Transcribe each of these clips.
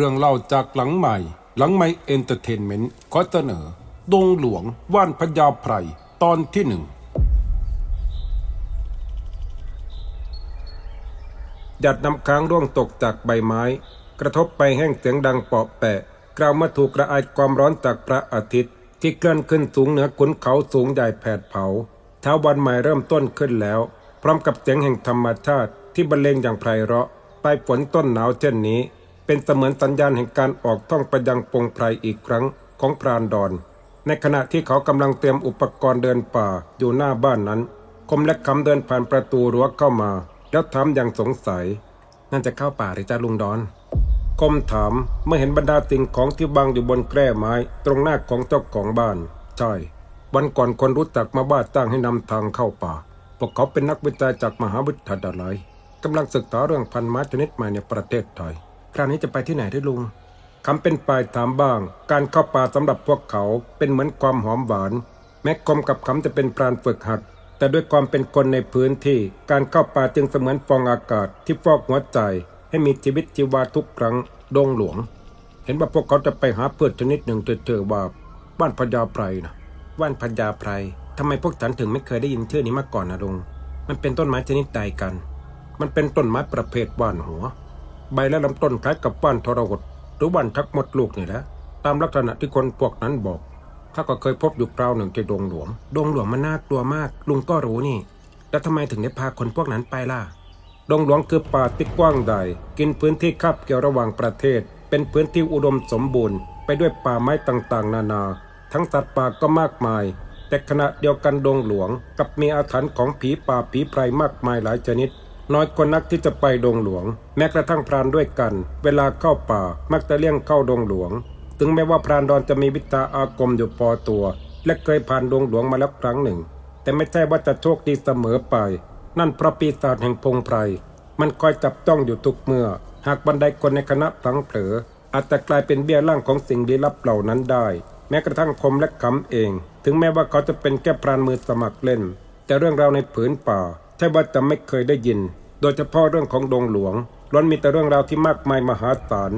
รื่องเล่าจากหลังใหม่ หลังใหม่เอนเตอร์เทนเมนต์ขอเสนอ ดงหลวงว่านพญาไพรตอนที่หนึ่งหยัดน้ำค้างร่วงตกจากใบไม้ กระทบไปแห้งเสียงดังเปาะแปะกล่าวมาถูกกระอายความร้อนจากพระอาทิตย์ ที่เคลื่อนขึ้นสูงเหนือขุนเขาสูงใหญ่แผดเผาเช้าวันใหม่เริ่มต้นขึ้นแล้ว พร้อมกับเสียงแห่งธรรมชาติที่บรรเลงอย่างไพเราะปลายฝนต้นหนาวเช่นนี้ เป็นเสมือนสัญญาณแห่งการออกท่องไปยังปงไพรอีกครั้งของพรานดอน ในขณะที่เขากำลังเตรียมอุปกรณ์เดินป่าอยู่หน้าบ้านนั้น คมและคำเดินผ่านประตูรั้วเข้ามา แล้วถามอย่างสงสัยนั่นจะเข้าป่าหรือจ้าลุงดอน คมถามเมื่อเห็นบรรดาสิ่งของที่วางอยู่บนแคร่ไม้ ตรงหน้าของเจ้าของบ้าน ใช่ วันก่อนคนรู้จักมาบ้านจ้างให้นำทางเข้าป่าพวกเขาเป็นนักวิจัยจากมหาวิทยาลัยกำลังศึกษาเรื่องพันธุ์ไม้ชนิดใหม่ในประเทศไทย คราวนี้จะไปที่ไหนด้วยลุงคำเป็นปลายถามบ้าง การเข้าป่าสำหรับพวกเขาเป็นเหมือนความหอมหวาน แม้คมกับคำจะเป็นปรานฝึกหัด แต่ด้วยความเป็นคนในพื้นที่ การเข้าป่าจึงเสมือนฟองอากาศที่ฟอกหัวใจ ให้มีชีวิตชีวาทุกครั้งดงหลวง เห็นว่าพวกเขาจะไปหาเพืชชนิดหนึ่งเจอว่าบ้านพญาไพรนะบ้านพญาไพรทำไมพวกฉันถึงไม่เคยได้ยินชื่อนี้มาก่อนนะลุงมันเป็นต้นไม้ชนิดใดกัน มันเป็นต้นไม้ประเภทว่านหัว ใบและลำต้นคล้ายกับว่านทรหดหรือว่านทักมดลูกนี่แหละตามลักษณะที่คนพวกนั้นบอกข้าก็เคยพบอยู่คราวหนึ่งที่ดงหลวงดงหลวงมันน่ากลัวมาก ลุงก็รู้นี่ แล้วทำไมถึงได้พาคนพวกนั้นไปล่ะดงหลวงคือป่าที่กว้างใหญ่กินพื้นที่คาบเกี่ยวระหว่างประเทศ เป็นพื้นที่อุดมสมบูรณ์ ไปด้วยป่าไม้ต่างๆ นานา ทั้งสัตว์ป่าก็มากมาย แต่ขณะเดียวกันดงหลวงกับมีอาถรรพ์ของผีป่าผีไพรมากมายหลายชนิด น้อยคนนักที่จะไปดงหลวง แม้กระทั่งพรานด้วยกัน เวลาเข้าป่ามักจะเลี่ยงเข้าดงหลวง ถึงแม้ว่าพรานดอนจะมีวิชาอาคมอยู่พอตัว และเคยผ่านดงหลวงมาแล้วครั้งหนึ่ง แต่ไม่ใช่ว่าจะโชคดีเสมอไป นั่นเพราะปีศาจแห่งพงไพรมันคอยจับจ้องอยู่ทุกเมื่อ หากบันไดคนในคณะพลังเผลออาจจะกลายเป็นเบี้ยล่างของสิ่งลี้ลับเหล่านั้นได้ แม้กระทั่งคมและขำเอง ถึงแม้ว่าเขาจะเป็นแค่พรานมือสมัครเล่น แต่เรื่องราวในผืนป่าใช่ว่าจะไม่เคยได้ยิน โดยเฉพาะเรื่องของดงหลวงล้วนมีแต่เรื่องราวที่มากมายมหาศาล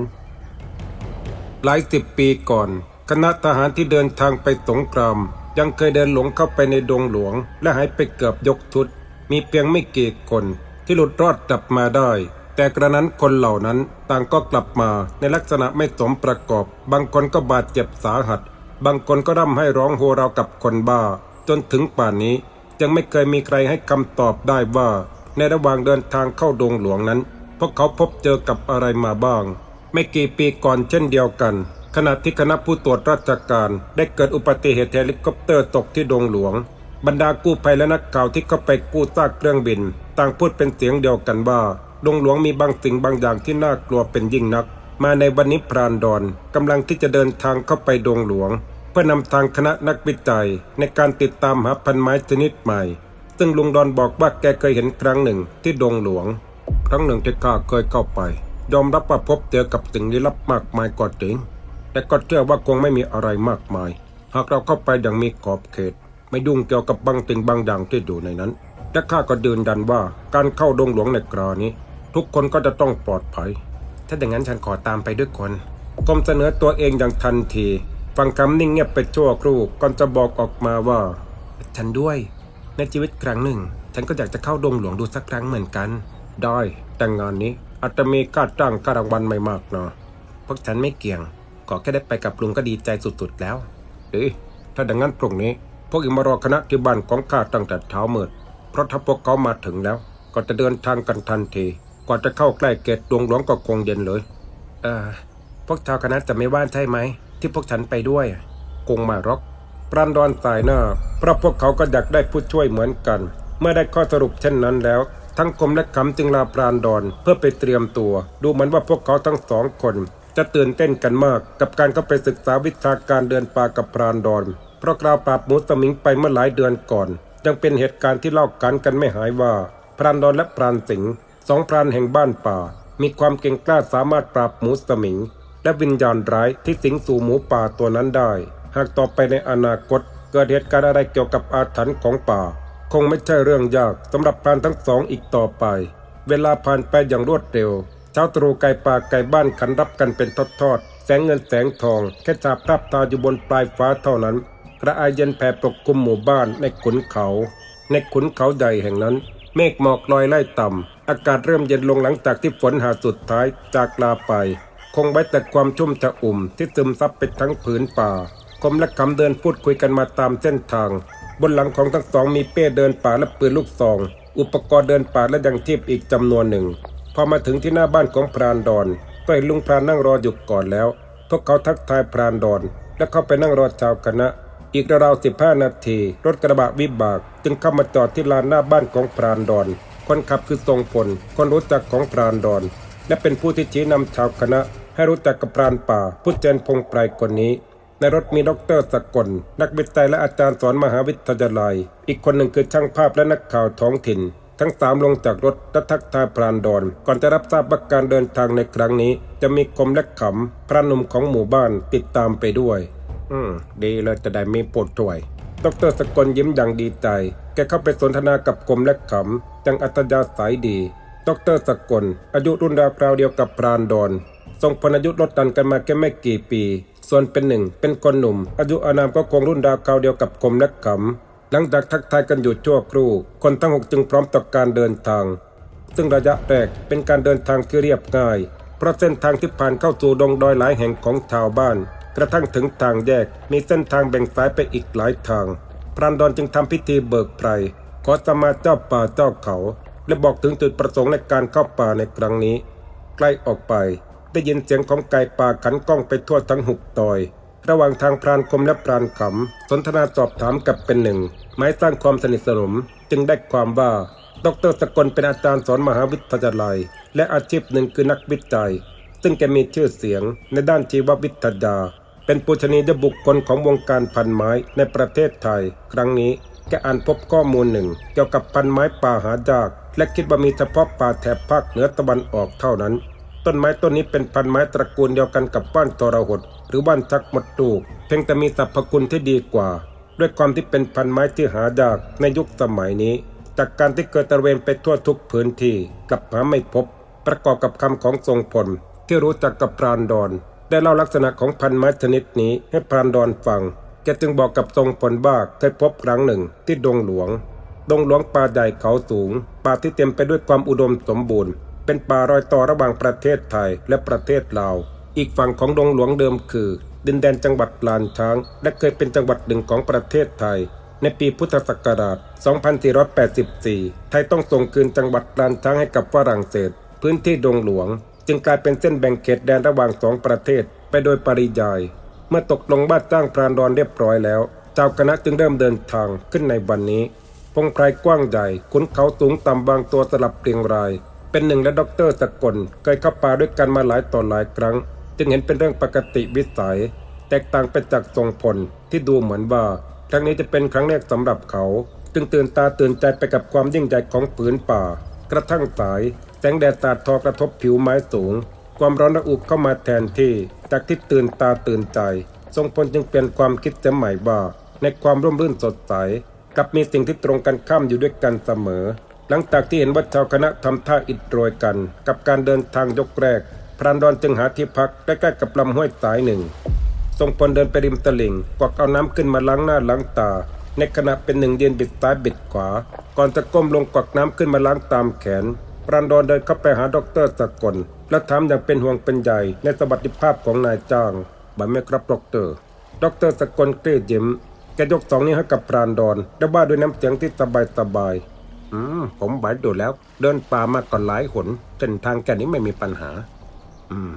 หลายสิบปีก่อน คณะทหารที่เดินทางไปสงคราม ยังเคยเดินหลงเข้าไปในดงหลวง และหายไปเกือบยกชุด มีเพียงไม่กี่คน ที่หลุดรอดกลับมาได้ แต่กระนั้นคนเหล่านั้นต่างก็กลับมาในลักษณะไม่สมประกอบ บางคนก็บาดเจ็บสาหัส บางคนก็ร่ำให้ร้องโหเรากับคนบ้า จนถึงป่านนี้ยังไม่เคยมีใครให้คำตอบได้ว่า ในระหว่างเดินทางเข้าดงหลวงนั้น พวกเขาพบเจอกับอะไรมาบ้าง ไม่กี่ปีก่อนเช่นเดียวกัน ขณะที่คณะผู้ตรวจราชการ ได้เกิดอุบัติเหตุเฮลิคอปเตอร์ตกที่ดงหลวง บรรดากู้ภัยและนักข่าวที่เข้าไปกู้ซากเครื่องบิน ต่างพูดเป็นเสียงเดียวกันว่าดงหลวงมีบางสิ่งบางอย่างที่น่ากลัวเป็นยิ่งนัก มาในวันนี้พรานดอนกำลังที่จะเดินทางเข้าไปดงหลวง เพื่อนำทางคณะนักวิจัยในการติดตามหาพันไม้ชนิดใหม่ ซึ่งลุงดอนบอกว่าแกเคยเห็นครั้งหนึ่งที่ดงหลวง ครั้งหนึ่งที่ข้าเคยเข้าไป ยอมรับว่าพบเจอกับสิ่งลี้ลับมากมายก็จริง แต่ก็เชื่อว่าคงไม่มีอะไรมากมาย หากเราเข้าไปอย่างมีขอบเขต ไม่ยุ่งเกี่ยวกับบางสิ่งบางอย่างที่อยู่ในนั้นและข้าก็ยืนยันว่าการเข้าดงหลวงในคราวนี้ ทุกคนก็จะต้องปลอดภัย ถ้าอย่างนั้นฉันขอตามไปด้วยคนกรมเสนอตัวเองอย่างทันที ฟังคำนิ่งเงียบไปชั่วครู่ก่อนจะบอกออกมาว่า ฉันด้วย ในชีวิตครั้งหนึ่ง ฉันก็อยากจะเข้าดงหลวงดูสักครั้งเหมือนกัน ได้ แต่งงานนี้อาจจะมีค่าจ้างค่ารางวัลไม่มากเนาะพวกฉันไม่เกี่ยง ขอแค่ได้ไปกับลุงก็ดีใจสุดๆแล้วเอ้ยถ้าดังนั้นพรุ่งนี้ พวกอิมารอคณะที่บ้านของข้าตั้งแต่เช้ามืด เพราะถ้าพวกเขามาถึงแล้ว ก็จะเดินทางกันทันที กว่าจะเข้าใกล้เกตดวงหลวงก็คงเย็นเลย เออพวกชาวคณะจะไม่ว่านใช่ไหม ที่พวกฉันไปด้วย คงมารอก รันดอนสายหน้า เพราะพวกเขาก็อยากได้ผู้ช่วยเหมือนกัน เมื่อได้ข้อสรุปเช่นนั้นแล้ว ทั้งคมและขำจึงลาปราณดอนเพื่อไปเตรียมตัว ดูเหมือนว่าพวกเขาทั้งสองคน จะตื่นเต้นกันมาก กับการเข้าไปศึกษาวิชาการเดินป่ากับปราณดอนเพราะกราวปราบหมูสมิงไปเมื่อหลายเดือนก่อน ยังเป็นเหตุการณ์ที่เล่ากันกันไม่หายว่าพรานดอนและพรานสิงห์สองพรานแห่งบ้านป่า มีความเก่งกล้าสามารถปราบหมูสมิง และวิญญาณร้ายที่สิงสู่หมูป่าตัวนั้นได้ หากต่อไปในอนาคตเกิดเหตุการณ์อะไรเกี่ยวกับอาถรรพ์ของป่า คงไม่ใช่เรื่องยากสำหรับพรานทั้งสองอีกต่อไป เวลาผ่านไปอย่างรวดเร็วช้าตรูไก่ป่าไก่บ้านขันรับกันเป็นทอดๆแสงเงินแสงทอง แค่จับทับตาอยู่บนปลายฟ้าเท่านั้นกระอายเย็นแผ่ปกคลุมหมู่บ้านในขุนเขา ในขุนเขาใหญ่แห่งนั้น เมฆหมอกลอยไล่ต่ำ อากาศเริ่มเย็นลงหลังจากที่ฝนหาสุดท้ายจากลาไป คงไว้แต่ความชุ่มจะอุ่มที่ซึมซับไปทั้งผืนป่า คมและคำเดินพูดคุยกันมาตามเส้นทาง บนหลังของทั้งสองมีเป้เดินป่าและปืนลูกซอง อุปกรณ์เดินป่าและยังชีพอีกจำนวนหนึ่ง พอมาถึงที่หน้าบ้านของพรานดอนก็เห็นลุงพรานนั่งรออยู่ก่อนแล้ว พวกเขาทักทายพรานดอน และเข้าไปนั่งรอชาวคณะ อีกราวๆสิบห้านาที รถกระบะวิบาก จึงเข้ามาจอดที่ลานหน้าบ้านของพรานดอน คนขับคือทรงพลคนรู้จักของพรานดอน และเป็นผู้ที่ชี้นำชาวคณะ ให้รู้จักกับพรานป่าผู้เจนพงไพรคนนี้ ในรถมีดอกเตอรสกล นักวิจัยและอาจารย์สอนมหาวิทยาลัย อีกคนหนึ่งคือช่างภาพและนักข่าวท้องถิ่น ทั้งสามลงจากรถและทักทายพรานดอน ก่อนจะรับทราบว่าการเดินทางในครั้งนี้ จะมีคมและขำพระหนุ่มของหมู่บ้านติดตามไปด้วย อืม ดีเลยจะได้มีปวดช่วยดอกเตอรสกลยิ้มอย่างดีใจ แกเข้าไปสนทนากับกรมและขำจังอัตยาสายดีดอกเตอรสกล อายุรุ่นราวคราวเดียวกับพรานดอนทรงพลอายุลดดันกันมาแค่ไม่กี่ปี ส่วนเป็นหนึ่งเป็นคนหนุ่ม อายุอานามก็คงรุ่นราวคราวเดียวกับกรมและขำหลังจากทักทายกันอยู่ชั่วครู่ คนทั้งหกจึงพร้อมต่อการเดินทาง ซึ่งระยะแรกเป็นการเดินทางที่เรียบง่าย เพราะเส้นทางที่ผ่านเข้าสู่ดงดอยหลายแห่งของชาวบ้าน กระทั่งถึงทางแยกมีเส้นทางแบ่งสายไปอีกหลายทาง พรานดอนจึงทำพิธีเบิกไพรขอสมาเจ้าป่าเจ้าเขา และบอกถึงจุดประสงค์ในการเข้าป่าในครั้งนี้ ใกล้ออกไป ได้ยินเสียงของไก่ป่าขันก้องไปทั่วทั้งหุบตอย ระหว่างทางพรานคมและพรานขำ สนทนาสอบถามกับเป็นหนึ่งหมายสร้างความสนิทสนม จึงได้ความว่า ดรสกลเป็นอาจารย์สอนมหาวิทยาลัย และอาชีพหนึ่งคือนักวิจัย ซึ่งแกมีชื่อเสียงในด้านชีววิทยา เป็นปูชนียบุคคลของวงการพันไม้ในประเทศไทย ครั้งนี้แกอ่านพบข้อมูลหนึ่ง เกี่ยวกับพันไม้ป่าหายากและคิดว่ามีเฉพาะป่าแถบภาคเหนือตะวันออกเท่านั้น ต้นไม้ต้นนี้เป็นพันไม้ตระกูลเดียวกันกับบ้านตรหดหรือบ้านชักมดตูก เพียงแต่มีสรรพคุณที่ดีกว่า ด้วยความที่เป็นพันไม้ที่หายากในยุคสมัยนี้ จากการที่เกิดตระเวนไปทั่วทุกพื้นที่กลับหาไม่พบ ประกอบกับคำของทรงพลที่รู้จักกับพรานดอนได้เล่าลักษณะของพันไม้ชนิดนี้ให้พรานดอนฟังแกจึงบอกกับทรงพลว่าเคยพบครั้งหนึ่งที่ดงหลวง ดงหลวงป่าใหญ่เขาสูง ป่าที่เต็มไปด้วยความอุดมสมบูรณ์ เป็นป่ารอยต่อระหว่างประเทศไทยและประเทศลาว อีกฝั่งของดงหลวงเดิมคือ ดินแดนจังหวัดลานช้าง และเคยเป็นจังหวัดหนึ่งของประเทศไทย ในปีพุทธศักราช 2484 ไทยต้องส่งคืนจังหวัดลานช้างให้กับฝรั่งเศส พื้นที่ดงหลวง จึงกลายเป็นเส้นแบ่งเขตแดนระหว่างสองประเทศไปโดยปริยาย เมื่อตกลงบ้านจ้างพรานดอนเรียบร้อยแล้วเจ้าคณะจึงเริ่มเดินทางขึ้นในวันนี้พงไพรกว้างใหญ่ขุนเขาสูงต่ำบางตัวสลับเรียงราย เป็นหนึ่งและด็อกเตอร์สกลเคยเข้าป่าด้วยกันมาหลายต่อหลายครั้ง จึงเห็นเป็นเรื่องปกติวิสัย แตกต่างไปจากทรงพลที่ดูเหมือนว่า ครั้งนี้จะเป็นครั้งแรกสำหรับเขา จึงตื่นตาตื่นใจไปกับความยิ่งใหญ่ของผืนป่า กระทั่งสายแสงแดดสาดทอกระทบผิวไม้สูง ความร้อนระอุเข้ามาแทนที่ จากที่ตื่นตาตื่นใจ ทรงพลจึงเปลี่ยนความคิดเสียใหม่ว่าในความร่มรื่นสดใสกับมีสิ่งที่ตรงกันข้ามอยู่ด้วยกันเสมอ หลังจากที่เห็นว่าชาวคณะทำท่าอิดโรยกัน กับการเดินทางยกแรก พรานดอนจึงหาที่พักใกล้ๆกับลำห้วยสายหนึ่งทรงพลเดินไปริมตลิ่งกวักเอาน้ำขึ้นมาล้างหน้าล้างตา ในขณะเป็นหนึ่งยืนบิดซ้ายบิดขวา ก่อนจะก้มลงกวักน้ำขึ้นมาล้างตามแขนพรานดอนเดินเข้าไปหาดอกเตอรสกลและถามอย่างเป็นห่วงเป็นใยในสวัสดิภาพของนายจ้างบัดไม่ครับดอกเตอร์ดอกเตอรสกลเกลี้ยยิ้มแกยกสองนิ้วให้กับพรานดอนและว่าด้วยน้ำเสียงที่สบายสบาย อืม ผมไหวดูแล้ว เดินป่ามาก่อนหลายหนเส้นทางแกนี้ไม่มีปัญหา อืม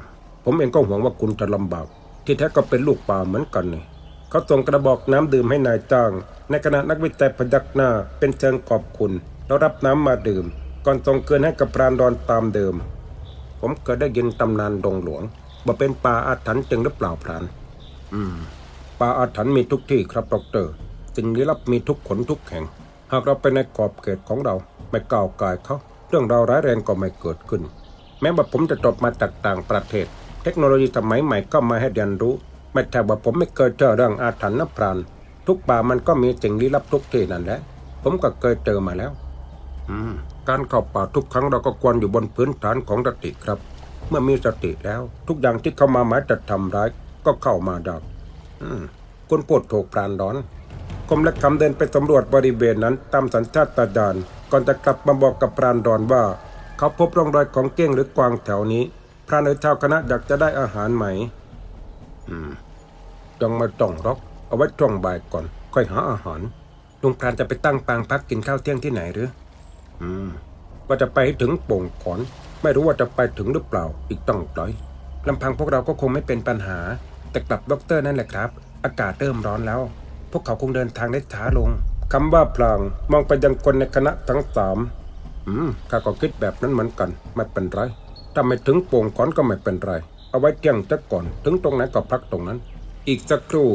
ผมเองก็หวังว่าคุณจะลำบาก ที่แท้ก็เป็นลูกป่าเหมือนกันนี่เขาส่งกระบอกน้ำดื่มให้นายจ้าง ในขณะนักวิจัยพยักหน้าเป็นเชิงขอบคุณ แล้วรับน้ำมาดื่ม ก่อนส่งเกินให้กับพรานดอนตามเดิม ผมเคยได้ยินตำนานดงหลวงว่าเป็นป่าอาถรรพ์จริงหรือเปล่าพราน อืม ป่าอาถรรพ์มีทุกที่ครับดอกเตอร์สิ่งลี้ลับมีทุกขนทุกแห่ง หากเราไปในขอบเขตของเรา ไม่ก้าวกายเขา เรื่องราวร้ายแรงก็ไม่เกิดขึ้น แม้ว่าผมจะจบมาจากต่างประเทศ เทคโนโลยีสมัยใหม่ก็มาให้เรียนรู้ ไม่ใช่ว่าผมไม่เคยเจอเรื่องอาถรรพ์นะพราน ทุกป่ามันก็มีสิ่งลี้ลับทุกที่นั่นแหละ ผมก็เคยเจอมาแล้ว อืม การเข้าป่าทุกครั้งเราก็ควรอยู่บนพื้นฐานของสติครับ เมื่อมีสติแล้ว ทุกอย่างที่เข้ามาหมายจะทำร้ายก็เข้ามาดับอืมคุณปวดถูกปรานร้อน คมและคำเดินไปสำรวจบริเวณนั้นตามสัญชาตญาณก่อนจะกลับมาบอกกับพรานดอนว่า เขาพบร่องรอยของเก้งหรือกวางแถวนี้ พรานหรือชาวคณะอยากจะได้อาหารไหม อืมต้องมาต้องรอกเอาไว้ช่วงบ่ายก่อน ค่อยหาอาหารลุงพรานจะไปตั้งปางพักกินข้าวเที่ยงที่ไหนหรือ อืมว่าจะไปถึงโป่งขอนไม่รู้ว่าจะไปถึงหรือเปล่า อีกต้องไกลลำพังพวกเราก็คงไม่เป็นปัญหา แต่กลับด็อกเตอร์นั่นแหละครับ อากาศเริ่มร้อนแล้ว พวกเขาคงเดินทางได้ช้าลงคำว่าพลางมองไปยังคนในคณะทั้งสามอืมข้าก็คิดแบบนั้นเหมือนกัน ไม่เป็นไร ถ้าไม่ถึงโป่งขอนก็ไม่เป็นไร เอาไว้เที่ยงจะก่อน ถึงตรงไหนก็พักตรงนั้น อีกสักครู่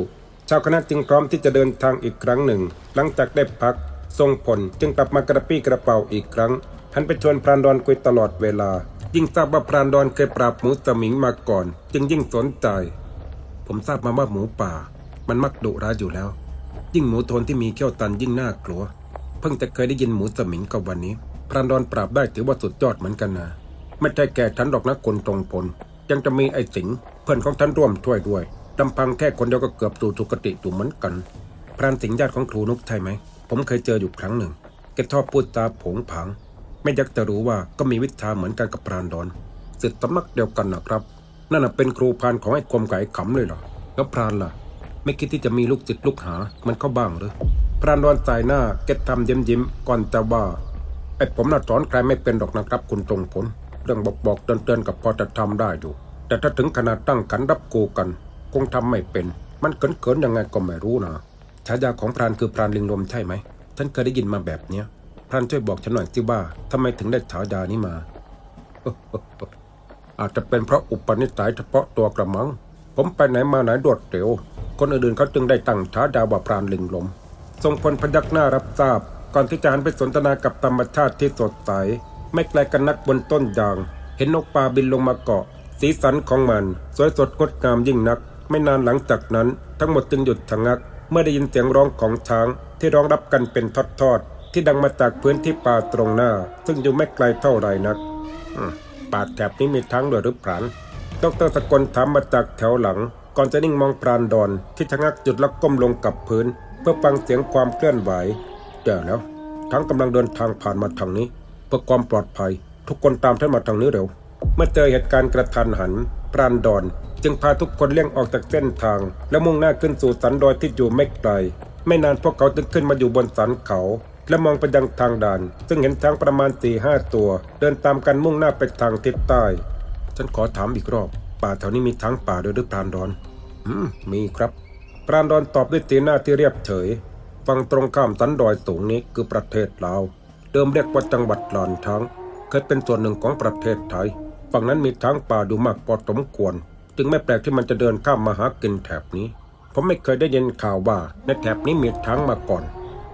ชาวคณะจึงพร้อมที่จะเดินทางอีกครั้งหนึ่ง หลังจากได้พัก ทรงผลจึงกลับมากระปี้กระเป๋าอีกครั้งหันไปชวนพรานดอนคุยตลอดเวลา ยิ่งทราบว่าพรานดอนเคยปราบหมูสมิงมาก่อน จึงยิ่งสนใจ ผมทราบมาว่าหมูป่า มันมักดุร้ายอยู่แล้ว ยิ่งหมูโทนที่มีเขี้ยวตันยิ่งน่ากลัว เพิ่งจะเคยได้ยินหมูสมิงกับวันนี้ พรานดอนปราบได้ถือว่าสุดยอดเหมือนกันนะไม่ใช่แก่ฉันหรอกนะคนตรงพลยังจะมีไอ้สิงเพื่อนของท่านร่วมช่วยด้วยลำพังแค่คนเดียวก็เกือบสู่สุคติอยู่เหมือนกันพรานสิงญาติของครูนุกใช่ไหม ผมเคยเจออยู่ครั้งหนึ่งแกชอบพูดจาผงผาง ไม่ยักจะรู้ว่าก็มีวิชาเหมือนกันกับพรานดอนสืบสำนักเดียวกันนะครับ นั่นเป็นครูพรานของไอ้คมไก่ขำเลยเหรอแล้วพรานล่ะ ไม่คิดที่จะมีลูกจิตลูกหา มันเข้าบ้างหรือพรานดอนสายหน้าแกทำยิ้มยิ้มๆก่อนจะว่าไอ้ผมน่ะสอนใครไม่เป็นหรอกนะครับคุณตรงผลเรื่องบอกบอกๆเตือนเตือนกับพอจะทำได้อยู่ แต่ถ้าถึงขนาดตั้งขันรับโกกัน คงทำไม่เป็น มันเขินๆยังไงก็ไม่รู้นะฉายาของพรานคือพรานลิงลมใช่ไหมฉันเคยได้ยินมาแบบเนี้ยพรานช่วยบอกฉันหน่อยสิว่าทำไมถึงได้ฉายานี้มาอาจจะเป็นเพราะอุปนิสัยเฉพาะตัวกระมัง ผมไปไหนมาไหนรวดเร็ว คนอื่นๆเขาจึงได้ตั้งฉายาว่าพรานลิงลม ทรงพลพยักหน้ารับทราบ ก่อนที่จะหันไปสนทนากับธรรมชาติที่สดใส ไม่ไกลกันนักบนต้นยาง เห็นนกปลาบินลงมาเกาะ สีสันของมัน สวยสดงดงามยิ่งนัก ไม่นานหลังจากนั้น ทั้งหมดจึงหยุดชะงัก เมื่อได้ยินเสียงร้องของช้าง ที่ร้องรับกันเป็นทอดๆที่ดังมาจากพื้นที่ป่าตรงหน้า ซึ่งอยู่ไม่ไกลเท่าไรนักป่าแถบนี้มีทั้งด้วยหรือพราน ดอกเตอรสกลถามมาจากแถวหลัง ก่อนจะนิ่งมองปราณดอนที่ชะงักจุดแล้วก้มลงกับพื้น เพื่อฟังเสียงความเคลื่อนไหวเดี๋ยวแล้ว ทั้งกำลังเดินทางผ่านมาทางนี้ เพื่อความปลอดภัย ทุกคนตามท่านมาทางนี้เร็ว เมื่อเจอเหตุการณ์กระทันหัน ปราณดอนจึงพาทุกคนเลี่ยงออกจากเส้นทาง และมุ่งหน้าขึ้นสู่สันดอยที่อยู่ไม่ไกล ไม่นานพวกเขาจึงขึ้นมาอยู่บนสันเขา และมองไปยังทางด่าน ซึ่งเห็นช้างประมาณสี่ห้าตัว เดินตามกันมุ่งหน้าไปทางทิศใต้ ฉันขอถามอีกรอบ ป่าแถวนี้มีช้งป่าด้วยหรือพรานดอน อืม มีครับพรานดอนตอบด้วยสีหน้าที่เรียบเฉย ฝั่งตรงข้ามสันดอยสูงนี้คือประเทศลาว เดิมเรียกว่าจังหวัดหลานช้ง เคยเป็นส่วนหนึ่งของประเทศไทย ฝั่งนั้นมีช้งป่าดูมากพอสมควร จึงไม่แปลกที่มันจะเดินข้ามมาหากินแถบนี้ ผมไม่เคยได้ยินข่าวว่าในแถบนี้มีช้งมาก่อน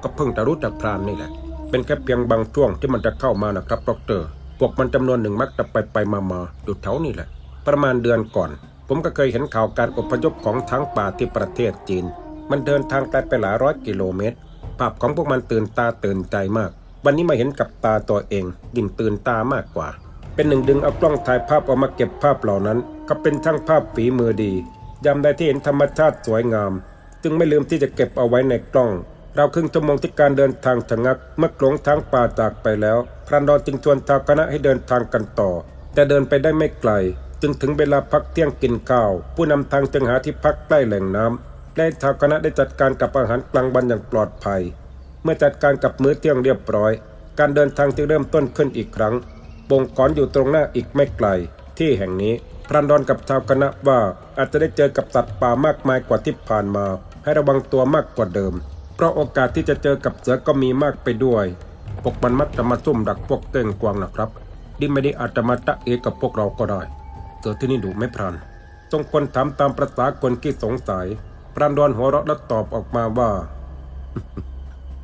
ก็เพิ่งจะรู้จากพรานนี่แหละ เป็นแค่เพียงบางช่วงที่มันจะเข้ามานะครับดร พวกมันจำนวนหนึ่งมักจะไปไปมามาอยู่แถวนี่แหละ ประมาณเดือนก่อน ผมก็เคยเห็นข่าวการอพยพของช้างป่าที่ประเทศจีน มันเดินทางไกลไปหลายร้อยกิโลเมตร ภาพของพวกมันตื่นตาตื่นใจมาก วันนี้มาเห็นกับตาตัวเองยิ่งตื่นตามากกว่า เป็นหนึ่งดึงเอากล้องถ่ายภาพออกมาเก็บภาพเหล่านั้น ก็เป็นช่างภาพฝีมือดียามใดที่เห็นธรรมชาติสวยงาม จึงไม่ลืมที่จะเก็บเอาไว้ในกล้อง ราครึ่งชั่วโมงที่การเดินทางชะงักเมื่อหลงทางป่าจากไปแล้วพรานดอนจึงชวนชาวคณะให้เดินทางกันต่อ แต่เดินไปได้ไม่ไกล จึงถึงเวลาพักเที่ยงกินข้าว ผู้นำทางจึงหาที่พักใกล้แหล่งน้ำและชาวคณะได้จัดการกับอาหารกลางวันอย่างปลอดภัย เมื่อจัดการกับมื้อเที่ยงเรียบร้อย การเดินทางจึงเริ่มต้นขึ้นอีกครั้งบงกอนอยู่ตรงหน้าอีกไม่ไกล ที่แห่งนี้พรันดอนกับชาวคณะว่าอาจจะได้เจอกับสัตว์ป่ามากมายกว่าที่ผ่านมา ให้ระวังตัวมากกว่าเดิม เพราะโอกาสที่จะเจอกับเสือก็มีมากไปด้วย พวกมันมักจะมาซุ่มดักพวกเก้งกวางนะครับดิไม่ได้อาจจะมาตะเอกับพวกเราก็ได้เสือที่นี่ดุไม่พรานทรงคนถามตามประษาคนที่สงสัย พรานดอนหัวเราะและตอบออกมาว่า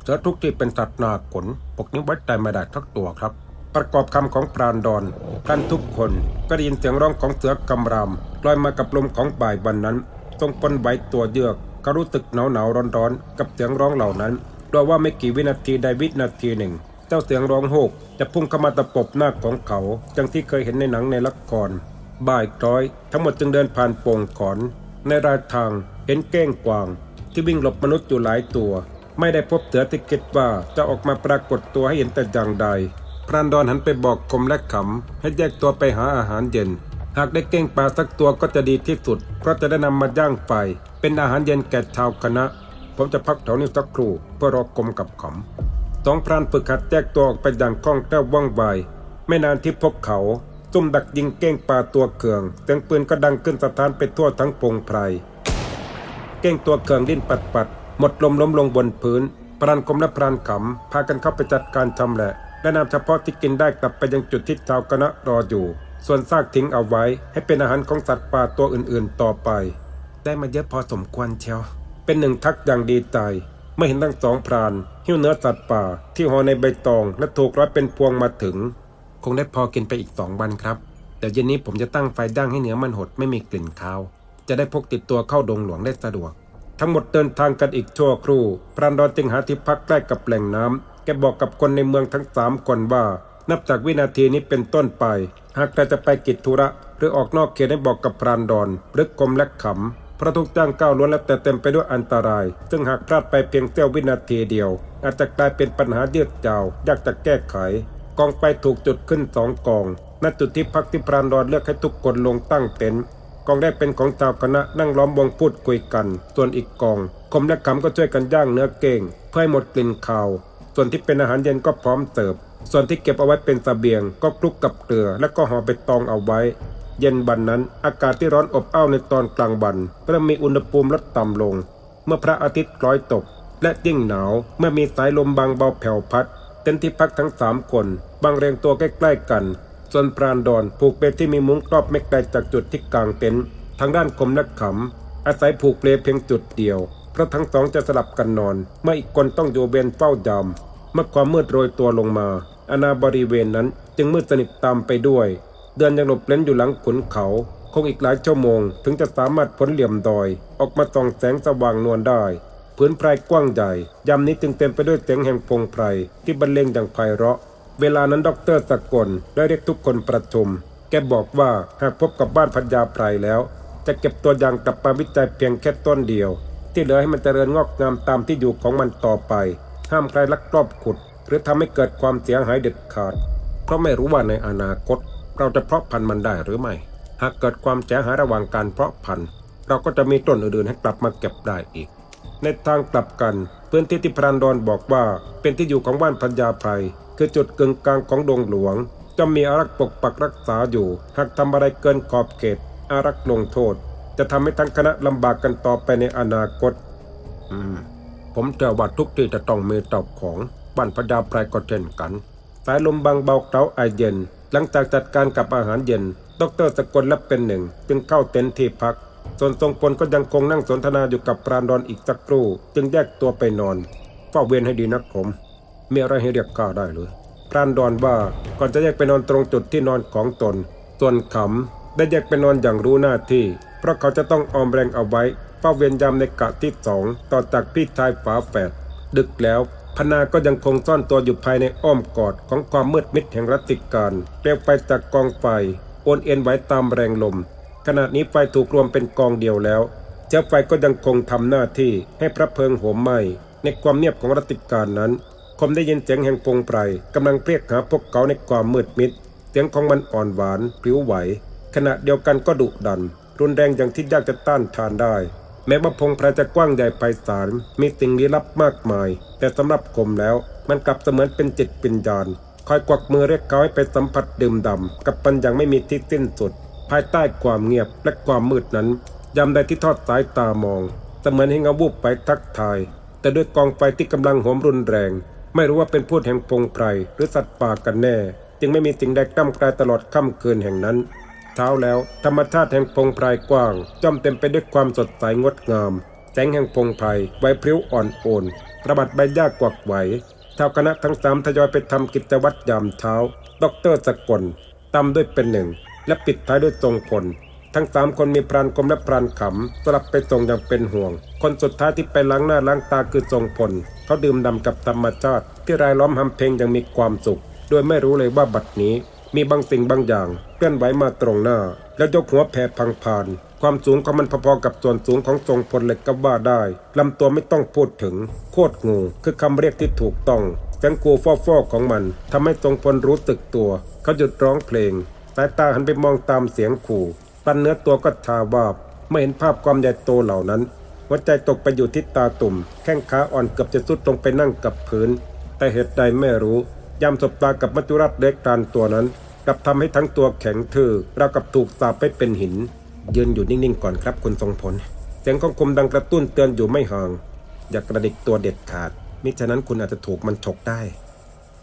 เสือทุกที่เป็นสัตว์นาขนพวกนี้ไว้ใจไม่ได้ทักตัวครับ ประกอบคำของปราณดอนท่านทุกคนก็ได้ยินเสียงร้องของเสือกำรามลอยมากับลมของบ่ายวันนั้นทรงปนไหวตัวเยือก ก็รู้สึกหนาวหนาวร้อนร้อนๆกับเสียงร้องเหล่านั้นรอว่าไม่กี่วินาทีใดวินาทีหนึ่ง เจ้าเสียงร้องโหกจะพุ่งเข้ามาตะปบหน้าของเขาจังที่เคยเห็นในหนังในละครบ่ายคล้อย ทั้งหมดจึงเดินผ่านโป่งขอน ในรายทางเห็นเก้งกวาง ที่วิ่งหลบมนุษย์อยู่หลายตัว ไม่ได้พบเสือที่คิดว่าจะออกมาปรากฏตัวให้เห็นแต่อย่างใดพรานดอนหันไปบอกคมและขำให้แยกตัวไปหาอาหารเย็น หากได้เก้งปลาสักตัวก็จะดีที่สุด เพราะจะได้นำมาย่างไฟ เป็นอาหารเย็นแก่ชาวคณะ ผมจะพักแถวนี้สักครู่เพื่อรอกลมกับขำสองพรานฝึกหัดแยกตัวออกไปอย่างคล่องแคล่วว่องไวไม่นานที่พบเขาซุ่มดักยิงเก้งปลาตัวเคืองเสียงปืนก็ดังขึ้นสถานไปทั่วทั้งปงไพร เก้งตัวเคืองดิ้นปัดปัดๆหมดลมล้มลงบนพื้นพรานคมและพรานขำพากันเข้าไปจัดการชำแหละและนำเฉพาะที่กินได้กลับไปยังจุดที่ชาวคณะรออยู่ ส่วนซากทิ้งเอาไว้ให้เป็นอาหารของสัตว์ป่าตัวอื่นๆต่อไป ได้มาเยอะพอสมควรเชียว เป็นหนึ่งทักอย่างดีใจเมื่อเห็นทั้งสองพราน หิ้วเนื้อสัตว์ป่า ที่ห่อในใบตองและถูกร้อยเป็นพวงมาถึง คงได้พอกินไปอีกสองวันครับ แต่เย็นนี้ผมจะตั้งไฟย่างให้เนื้อมันหดไม่มีกลิ่นคาว จะได้พกติดตัวเข้าดงหลวงได้สะดวก ทั้งหมดเดินทางกันอีกชั่วครู่ พรานดอนจึงหาที่พักใกล้กับแหล่งน้ำแกบอกกับคนในเมืองทั้งสามคนว่า นับจากวินาทีนี้เป็นต้นไป หากใครจะไปกิจธุระหรือออกนอกเขตให้บอกกับพรานดอนพฤกกลมและขำเพราะทุกจ้างก้าวล้วนแล้วแต่เต็มไปด้วยอันตราย ซึ่งหากพลาดไปเพียงเสี้ยววินาทีเดียว อาจจะกลายเป็นปัญหาเยืดยาวยากจะแก้ไข กองไฟถูกจุดขึ้นสองกองณจุดที่พักที่พรานดอนเลือกให้ทุกคนลงตั้งเต็นท์กองแรกเป็นของชาวคณะนั่งล้อมวงพูดคุยกัน ส่วนอีกกอง คมและขำก็ช่วยกันย่างเนื้อเก้งเพื่อให้หมดกลิ่นคาว ส่วนที่เป็นอาหารเย็นก็พร้อมเสิร์ฟ ส่วนที่เก็บเอาไว้เป็นเสบียงก็คลุกกับเกลือ และก็ห่อใบตองเอาไว้ เย็นวันนั้น อากาศที่ร้อนอบอ้าวในตอนกลางวันเริ่มมีอุณหภูมิลดต่ำลง เมื่อพระอาทิตย์คล้อยตก และยิ่งหนาวเมื่อมีสายลมบางเบาแผ่วพัด เต็นที่พักทั้งสามคน บางเรียงตัวใกล้ๆกัน ส่วนปราณดอนผูกเปลที่มีมุ้งครอบไม่ไกลจากจุดที่กลางเต็นท์ทางด้านคมและขำอาศัยผูกเปลเพียงจุดเดียวเพราะทั้งสองจะสลับกันนอน เมื่ออีกคนต้องอยู่เวรเฝ้ายาม เมื่อความมืดโรยตัวลงมา อาณาบริเวณนั้นจึงมืดสนิทตามไปด้วย เดือนยังหลบเล้นอยู่หลังขุนเขา คงอีกหลายชั่วโมง ถึงจะสามารถพ้นเหลี่ยมดอย ออกมาส่องแสงสว่างนวลได้พื้นไพรกว้างใหญ่ยามนี้จึงเต็มไปด้วยเสียงแห่งพงไพรที่บรรเลงอย่างไพเราะ เวลานั้นด็อกเตอร์สกลได้เรียกทุกคนประชุม แกบอกว่าหากพบกับบ้านพัญญาไพรแล้ว จะเก็บตัวอย่างกลับมาวิจัยเพียงแค่ต้นเดียว ที่เหลือให้มันเจริญงอกงามตามที่อยู่ของมันต่อไป ห้ามใครลักลอบขุด หรือทำให้เกิดความเสียหายเด็ดขาด เพราะไม่รู้ว่าในอนาคต เราจะเพาะพันธุ์มันได้หรือไม่ หากเกิดความเสียหายระหว่างการเพาะพันธุ์ เราก็จะมีต้นอื่นๆให้กลับมาเก็บได้อีก ในทางกลับกันพื้นที่ที่พรานดอนบอกว่าเป็นที่อยู่ของบ้านพัญญาไพรคือจุดกึ่งกลางของดงหลวง จะมีอารักษ์ปกปักรักษาอยู่ หากทำอะไรเกินขอบเขต อารักษ์ลงโทษ จะทำให้ทั้งคณะลำบากกันต่อไปในอนาคต อืม ผมเชื่อว่าทุกที่จะต้องมีเจ้าของบ้านพญาไพรก็เช่นกัน สายลมบางเบาเคล้าไอเย็น หลังจากจัดการกับอาหารเย็น ดรสกลและเป็นหนึ่ง จึงเข้าเต็นท์ที่พัก ส่วนทรงพลก็ยังคงนั่งสนทนาอยู่กับปราณดอนอีกสักครู่ จึงแยกตัวไปนอนเฝ้าเวรให้ดีนักผมมีอะไรให้เรียกข้าได้เลยพรานดอนว่าก่อนจะแยกไปนอนตรงจุดที่นอนของตน ส่วนขำได้แยกไปนอนอย่างรู้หน้าที่ เพราะเขาจะต้องออมแรงเอาไว้ เฝ้าเวรยามในกะที่สองต่อจากพี่ชายฝาแฝดดึกแล้วพนาก็ยังคงซ่อนตัวอยู่ภายในอ้อมกอดของความมืดมิดแห่งรัติการเปลวไฟจากกองไฟโอนเอ็นไว้ตามแรงลม ขณะนี้ไฟถูกรวมเป็นกองเดียวแล้วเจ้าไฟก็ยังคงทำหน้าที่ให้พระเพลิงโหมไหม้ในความเงียบของรัติการนั้น คมได้ยินเสียงแห่งพงไพรกำลังเรียกหาพวกเขาในความมืดมิด เสียงของมันอ่อนหวานพลิ้วไหว ขณะเดียวกันก็ดุดัน รุนแรงอย่างที่ยากจะต้านทานได้ แม้ว่าพงไพรจะกว้างใหญ่ไพศาลมีสิ่งลี้ลับมากมาย แต่สำหรับกรมแล้ว มันกลับเสมือนเป็นจิตปิญญาณคอยกวักมือเรียกเขาให้ไปสัมผัสดื่มด่ำกับมันอย่างไม่มีที่สิ้นสุด ภายใต้ความเงียบและความมืดนั้นยามใดที่ทอดสายตามองเสมือนให้เงาวูบไปทักทาย แต่ด้วยกองไฟที่กำลังโหมรุนแรง ไม่รู้ว่าเป็นพูดแห่งพงไพรหรือสัตว์ป่ากันแน่ จึงไม่มีสิ่งใดกล้ำกลายตลอดค่ำคืนแห่งนั้น เช้าแล้ว ธรรมชาติแห่งพงไพรกว้างจอมเต็มไปด้วยความสดใสงดงาม แสงแห่งพงไพรใบพริ้วอ่อนโอนระบัดใบหญ้ากวักไหวชาวคณะทั้งสามทยอยไปทำกิจวัตรยามเช้าดอกเตอรสกลตามด้วยเป็นหนึ่ง และปิดท้ายด้วยทรงพลทั้งสามคนมีพรานกลมและพรานขำสลับไปส่งอย่างเป็นห่วง คนสุดท้ายที่ไปล้างหน้าล้างตาคือทรงพลเขาดื่มด่ำกับธรรมชาติ ที่รายล้อมทำเพลงอย่างมีความสุข โดยไม่รู้เลยว่าบัดนี้ มีบางสิ่งบางอย่างเคลื่อนไหวมาตรงหน้า แล้วยกหัวแผ่พังผ่าน ความสูงของมันพอๆกับส่วนสูงของทรงพลเหล็กก็ว่าได้ลำตัวไม่ต้องพูดถึง โคตรงูคือคำเรียกที่ถูกต้องเสียงกูฟอๆของมันทำให้ทรงพลรู้สึกตัว เขาหยุดร้องเพลงสายตาหันไปมองตามเสียงขู่ปันเนื้อตัวก็ชาวาบไม่เห็นภาพความใหญ่โตเหล่านั้นหัวใจตกไปอยู่ที่ตาตุ่ม แข้งขาอ่อนเกือบจะสุดลงไปนั่งกับพื้น แต่เหตุใดไม่รู้ ยามสบตากับมัจจุราชเล็กตานตัวนั้นกลับทำให้ทั้งตัวแข็งทื่อราวกับถูกสาปไปเป็นหิน ยืนอยู่นิ่งๆก่อนครับคุณทรงพลเสียงของคมดังกระตุ้นเตือนอยู่ไม่ห่าง อย่ากระดิกตัวเด็ดขาด มิฉะนั้นคุณอาจจะถูกมันฉกได้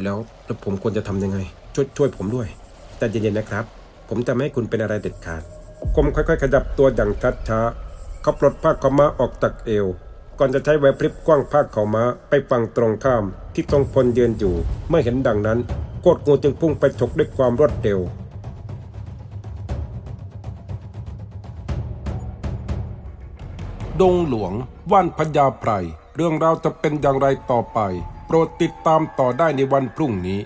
แล้วแล้วผมควรจะทำยังไง ช่วยช่วยผมด้วยแต่เย็นๆนะครับ ผมจะไม่ให้คุณเป็นอะไรเด็ดขาดคมค่อยๆ ขยับตัวอย่างช้าๆเขาปลดผ้าขม้าออกจากเอว ก่อนจะใช้ไหวพริบกว้างผ้าขาม้าไปฝั่งตรงข้าม ที่ทรงพลยืนอยู่เมื่อเห็นดังนั้นโคตรงูจึงพุ่งไปฉกด้วยความรวดเร็วดงหลวงว่านพญาไพรเรื่องราวจะเป็นอย่างไรต่อไป โปรดติดตามต่อได้ในวันพรุ่งนี้